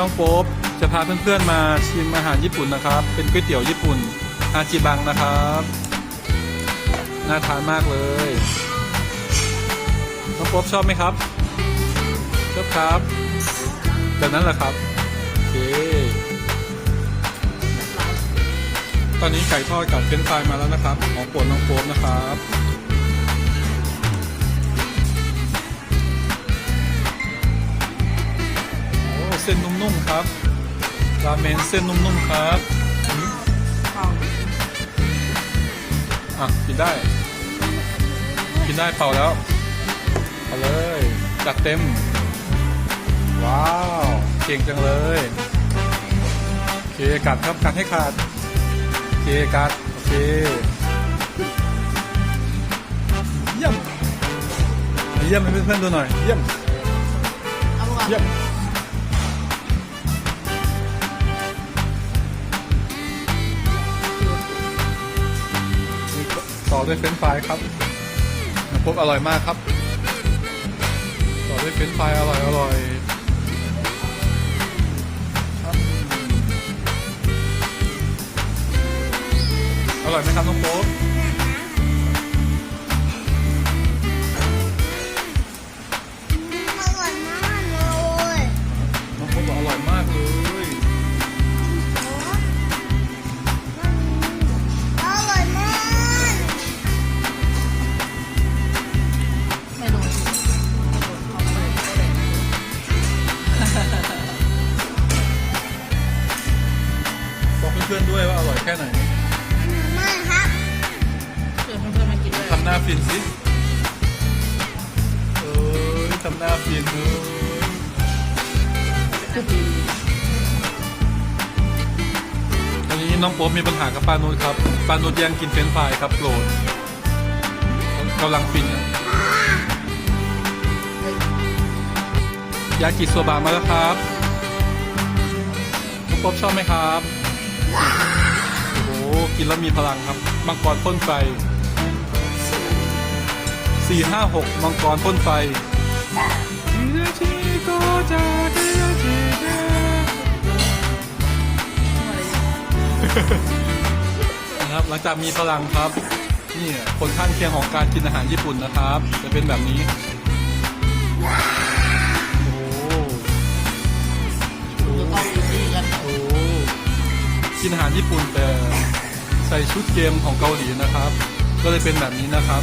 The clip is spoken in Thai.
น้องโป๊บจะพาเพื่อนๆมาชิมอาหารญี่ปุ่นนะครับ เป็นก๋วยเตี๋ยวญี่ปุ่นอาจิบังนะครับน่าทานมากเลย น้องโป๊บชอบไหมครับชอบครับแบบนั้นแหละครับโอเคตอนนี้ไก่ทอดกับเฟรนช์ฟรายมาแล้วนะครับ ของโปรดน้องโป๊บนะครับ เส้นนุ่มๆครับ ราเมนเส้นนุ่มๆครับอะกินได้ กินได้เป่าแล้วเอาเลยจัดเต็ม ว้าว เก่งจังเลยโอเคกัดครับกัดให้ขาดโอเคกัดโอเคเยี่ยมเยี่ยมให้เพื่อนๆดูหน่อยเยี่ยมเยี่ยม ต่อด้วยเฟรนช์ฟรายครับน้ำพบอร่อยมากครับ ต่อด้วยเฟรนช์ฟรายอร่อยอร่อยอร่อยไหมครับน้องโป๊ พื่อนๆด้วยว่าอร่อยแค่ไหนมากครับเชิญเพื่อนๆมากินด้วยทำหน้าฟินสิเอ้ยทำหน้าฟินเลยตอนนี้น้องโป๊บมีปัญหากับปานุชครับปานุชแย่งกินเฟรนช์ฟรายครับโกรธกำลังฟินอะยากิโซบะมาแล้วครับน้องโป๊บชอบไหมครับ โอ้โหกินแล้วมีพลังครับ มังกรพ่นไฟสี่ห้าหกมังกรพ่นไฟนะครับหลังจากมีพลังครับ นี่ผลข้างเคียงของการกินอาหารญี่ปุ่นนะครับ จะเป็นแบบนี้ กินอาหารญี่ปุ่นแต่ใส่ชุดเกมของเกาหลีนะครับ ก็เลยเป็นแบบนี้นะครับ